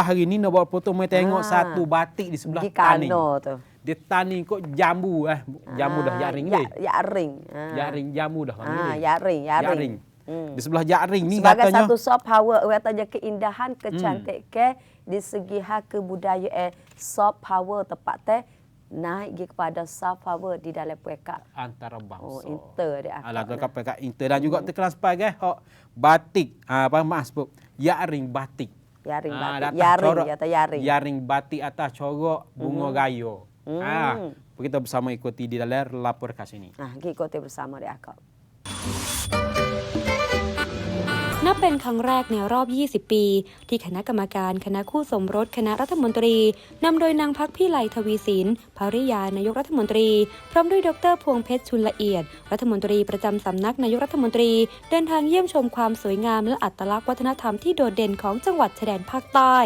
hari ni nak buat foto mai tengok Ah. satu batik di sebelah Di tani. Tu. Dia tani kok jambu eh. Jambu dah Ah, jaring ya, ni. Yaring. Ah. Jaring jambu dah panggil Ah, ni. yaring, yaring. Jaring. Hmm. Di sebelah jaring ni Sebagai katanya satu soft power, orang kata je keindahan, kecantikan di segi hak kebudayaan soft power tepat teh naik pergi kepada soft power di dalam puaka. antara bangsa. Oh, inter dia akak Alah ni. kau kat inter dan juga terkelas sebagai hok batik. Ah, apa maaf sebut? Yaring batik. Yaring ah, batik. Yaring corok, atau yaring. Yaring batik atas corok bunga mm. gayo. Mm. Ha, kita bersama ikuti di dalam lapor kas ini. Ha, ah, kita ikuti bersama di akal. นับเป็นครั้งแรกในรอบ 20 ปี ที่คณะกรรมการคณะคู่สมรสคณะรัฐมนตรีนำโดยนางพักพี่ไลทวีสินภริยานายกรัฐมนตรี พร้อมด้วยดรพวงเพชรชุนละเอียด รัฐมนตรีประจำสำนักนายกรัฐมนตรี เดินทางเยี่ยมชมความสวยงามและอัตลักษณ์วัฒนธรรมที่โดดเด่นของจังหวัดชายแดนภาคใต้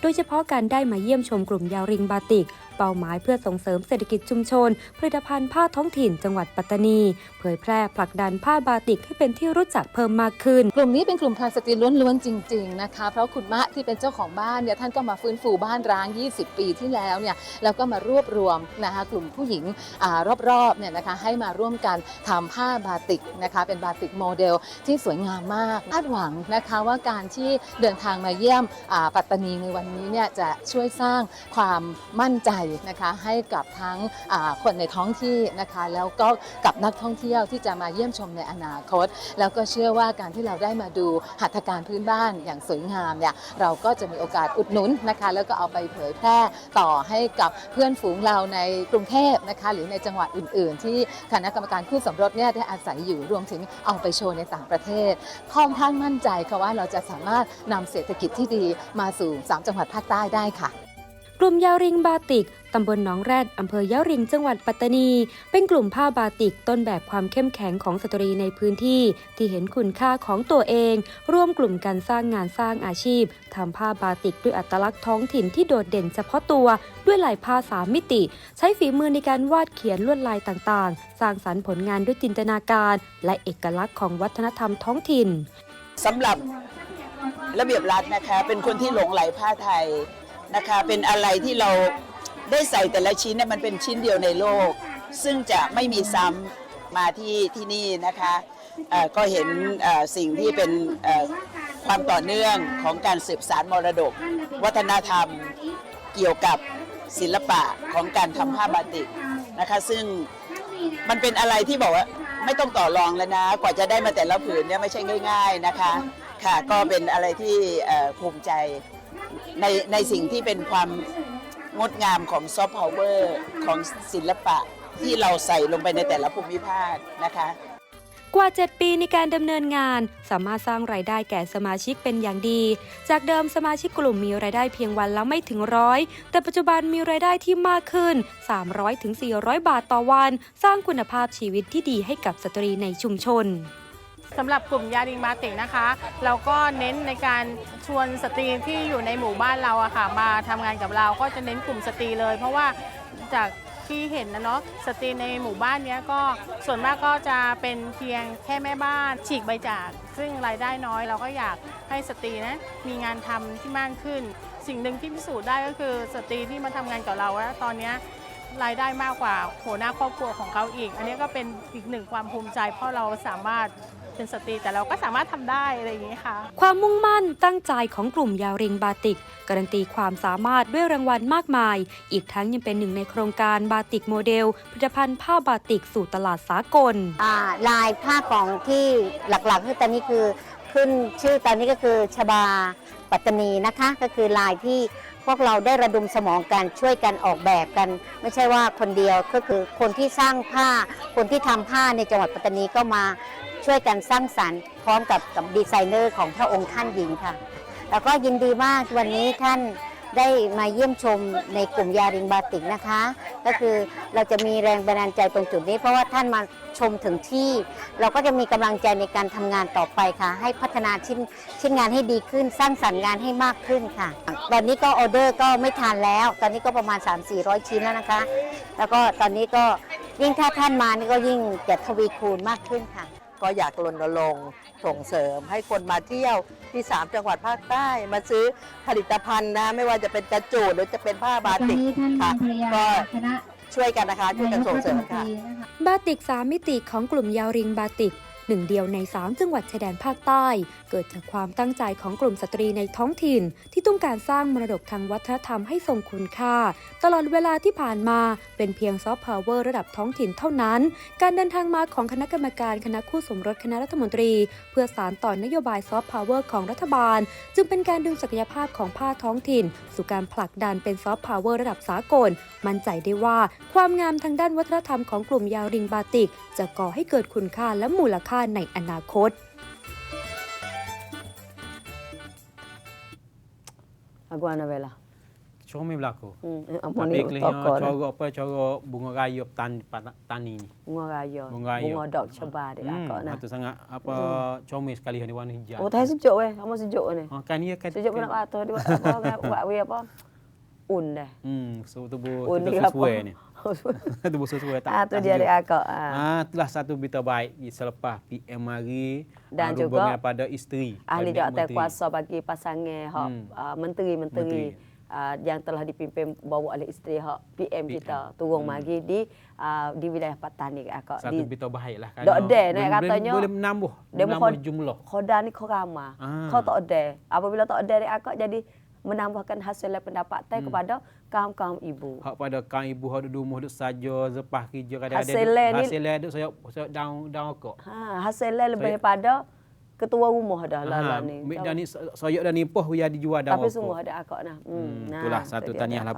โดยเฉพาะการได้มาเยี่ยมชมกลุ่มยาวริงบาติก เป้าหมายเพื่อส่งเสริมเศรษฐกิจชุมชน ผลิตภัณฑ์ผ้าท้องถิ่นจังหวัดปัตตานี เผยแพร่ผลักดันผ้าบาติกให้เป็นที่รู้จักเพิ่มมากขึ้น กลุ่มนี้เป็นกลุ่มพลาสตรีล้วนๆจริง ๆ นะคะ เพราะคุณมะที่เป็นเจ้าของบ้านเนี่ยท่านก็มาฟื้นฟูบ้านร้าง 20 ปีที่แล้วเนี่ยแล้วก็มารวบรวมนะคะกลุ่มผู้หญิงอรอบๆเนี่ยนะคะให้มาร่วมกันทำผ้าบาติกนะคะเป็นบาติกโมเดลที่สวยงามมากคาดหวังนะคะว่าการที่เดินทางมาเยี่ยมปัตตานีในวันนี้เนี่ยจะช่วยสร้างความมั่นใจนะคะให้กับทั้งคนในท้องที่นะคะแล้วก็กับนักท่องเที่ยวที่จะมาเยี่ยมชมในอนาคต แล้วก็เชื่อว่าการที่เราได้มาดูหัตถการพื้นบ้านอย่างสวยงามเนี่ยเราก็จะมีโอกาสอุดหนุนนะคะแล้วก็เอาไปเผยแพร่ต่อให้กับเพื่อนฝูงเราในกรุงเทพนะคะหรือในจังหวัดอื่น ๆ ที่คณะกรรมการคู่สมรสเนี่ยได้อาศัยอยู่รวมถึงเอาไปโชว์ในต่างประเทศค่อนข้างมั่นใจค่ะว่าเราจะสามารถนำเศรษฐกิจที่ดีมาสู่ 3 จังหวัดภาคใต้ได้ค่ะ กลุ่มยาวริงบาติกตำบลหนองแรดอำเภอยะริงจังหวัดปัตตานี เป็นกลุ่มผ้าบาติกต้นแบบความเข้มแข็งของสตรีในพื้นที่ ที่เห็นคุณค่าของตัวเอง ร่วมกลุ่มกันสร้างงานสร้างอาชีพทำผ้าบาติกด้วยอัตลักษณ์ท้องถิ่นที่โดดเด่นเฉพาะตัวด้วยลายผ้าสามมิติ ใช้ฝีมือในการวาดเขียนลวดลายต่างๆ สร้างสรรค์ผลงานด้วยจินตนาการ และเอกลักษณ์ของวัฒนธรรมท้องถิ่นสำหรับระเบียบรัฐนะคะเป็นคนที่หลงไหลผ้าไทย นะคะ เป็นอะไรที่เราได้ใส่แต่ละชิ้นเนี่ยมันเป็นชิ้นเดียวในโลก ซึ่งจะไม่มีซ้ำมาที่ที่นี่นะคะเอ่อก็เห็นเอ่อสิ่งที่เป็นเอ่อความต่อเนื่องของการสืบสารมรดก วัฒนธรรมเกี่ยวกับศิลปะของการทำผ้าบาติกนะคะ ซึ่งมันเป็นอะไรที่บอกว่าไม่ต้องต่อรองแล้วนะ กว่าจะได้มาแต่ละผืนเนี่ยไม่ใช่ง่าย ๆนะคะ ค่ะก็เป็นอะไรที่ภูมิใจในในสิ่งที่เป็นความงดงามของซอฟต์พาวเวอร์ของศิลปะที่เราใส่ลงไปในแต่ละภูมิภาคนะคะกว่า 7 ปีในการดำเนินงาน สามารถสร้างรายได้แก่สมาชิกเป็นอย่างดี จากเดิมสมาชิกกลุ่มมีรายได้เพียงวันละไม่ถึงร้อยแต่ปัจจุบันมีรายได้ที่มากขึ้น 300-400ถึง400บาทต่อวัน สร้างคุณภาพชีวิตที่ดีให้กับสตรีในชุมชน สำหรับกลุ่มยาริงมาติกนะคะ เราก็เน้นในการชวนสตรีที่อยู่ในหมู่บ้านเราอะค่ะ มาทำงานกับเราก็จะเน้นกลุ่มสตรีเลย เพราะว่าจากที่เห็นนะเนาะสตรีในหมู่บ้านเนี้ยก็ส่วนมากก็จะเป็นเพียงแค่แม่บ้านฉีกใบจาก ซึ่งรายได้น้อยเราก็อยากให้สตรีนะมีงานทำที่มากขึ้น สิ่งหนึ่งที่พิสูจน์ได้ก็คือสตรีที่มาทำงานกับเราแล้วตอนเนี้ยรายได้มากกว่าหัวหน้าครอบครัวของเขาอีก อันนี้ก็เป็นอีกหนึ่งความภูมิใจเพราะเราสามารถ เป็นสตรีแต่เราก็สามารถทำได้อะไรอย่างนี้ค่ะ ความมุ่งมั่นตั้งใจของกลุ่มยาวริงบาติก การันตีความสามารถด้วยรางวัลมากมาย อีกทั้งยังเป็นหนึ่งในโครงการบาติกโมเดล ผลิตภัณฑ์ผ้าบาติกสู่ตลาดสากลอ่าลายผ้าของที่หลักๆคือตอนนี้คือขึ้นชื่อตอนนี้ก็คือชบาปัตตานีนะคะ ก็คือลายที่พวกเราได้ระดมสมองกันช่วยกันออกแบบกัน ไม่ใช่ว่าคนเดียวก็คือคนที่สร้างผ้า คนที่ทำผ้าในจังหวัดปัตตานีก็มา ช่วยกันสร้างสรรค์พร้อมกับกับดีไซเนอร์ของพระองค์ท่านหญิงค่ะ แล้วก็ยินดีมากวันนี้ท่านได้มาเยี่ยมชมในกลุ่มยาริงบาติกนะคะ ก็คือเราจะมีแรงบันดาลใจตรงจุดนี้ เพราะว่าท่านมาชมถึงที่ เราก็จะมีกำลังใจในการทำงานต่อไปค่ะ ให้พัฒนาชิ้นชิ้นงานให้ดีขึ้น สร้างสรรค์งานให้มากขึ้นค่ะ ตอนนี้ก็ออเดอร์ก็ไม่ทานแล้ว ตอนนี้ก็ประมาณ 3-400 ชิ้นแล้วนะคะ แล้วก็ตอนนี้ก็ยิ่งถ้าท่านมานี่ก็ยิ่งจะทวีคูณมากขึ้นค่ะ ก็อยากรณรงค์ส่งเสริมให้คนมาเที่ยวที่ 3 จังหวัดภาคใต้มาซื้อผลิตภัณฑ์นะไม่ว่าจะเป็นกระจูดหรือจะเป็นผ้าบาติกค่ะก็ช่วยกันนะคะช่วยกันส่งเสริมค่ะบาติก3มิติของกลุ่มยาวริงบาติก หนึ่งเดียวใน 3 จังหวัดชายแดนภาคใต้ เกิดจากความตั้งใจของกลุ่มสตรีในท้องถิ่น ที่ต้องการสร้างมรดกทางวัฒนธรรมให้ทรงคุณค่า ตลอดเวลาที่ผ่านมาเป็นเพียงซอฟต์พาวเวอร์ระดับท้องถิ่นเท่านั้น การเดินทางมาของคณะกรรมการคณะคู่สมรสคณะรัฐมนตรี เพื่อสารต่อนโยบายซอฟต์พาวเวอร์ของรัฐบาล จึงเป็นการดึงศักยภาพของผ้าท้องถิ่น สู่การผลักดันเป็นซอฟต์พาวเวอร์ระดับสากล มั่นใจได้ว่า ความงามทางด้านวัฒนธรรมของกลุ่มยาวริงบาติก จะก่อให้เกิดคุณค่าและมูลคในอนาคต Aku ana bela. Comel berlaku. Hmm, ampun ni Tapi toko kelihatan dah. cara apa cara bunga rayup tan, pan- tani ni. Bunga raya. Bunga raya. Bunga dok ceba dia Hmm, akak nah. itu sangat apa comel sekali ni warna hijau. Oh, tadi sejuk weh. Kamu sejuk ni. Oh, kan dia kan. Sejuk pun nak kata dia buat apa buat we apa? Un dah. Hmm, so tubuh Un kita ni ni. tubuh sesuai tak. Ah tu dia dia akak. Ah. Ah, itulah satu berita baik selepas PM mari Dan ah, juga pada isteri. ahli jawatan kuasa bagi pasangan hak Hmm. uh, menteri-menteri uh, yang telah dipimpin bawa oleh isteri hak PM, PM. kita turun Hmm. mari di uh, di wilayah Patani akak Satu di berita baik lah. Dok ada, nak katanya, Boleh menambah. dia menambah jumlah. khoda ni kau ramah. Ah. Kau tak ada. Apabila tak ada akak jadi menambahkan hasil pendapatan Hmm. kepada kaum-kaum ibu. Hak pada kan ibu hak duduk rumah duduk saja sepah kerja kadang ada Hasilnya ni- hasil ada saya saya down down kok. Ha, hasilnya lebih Saya- daripada ketua rumah dah lah, lah ni. Mik dan ni soyok dan ni poh dia dijual dah. Tapi sungguh ada akak nah. Hmm, Hmm, nah, itulah tu satu tahniah ada lah.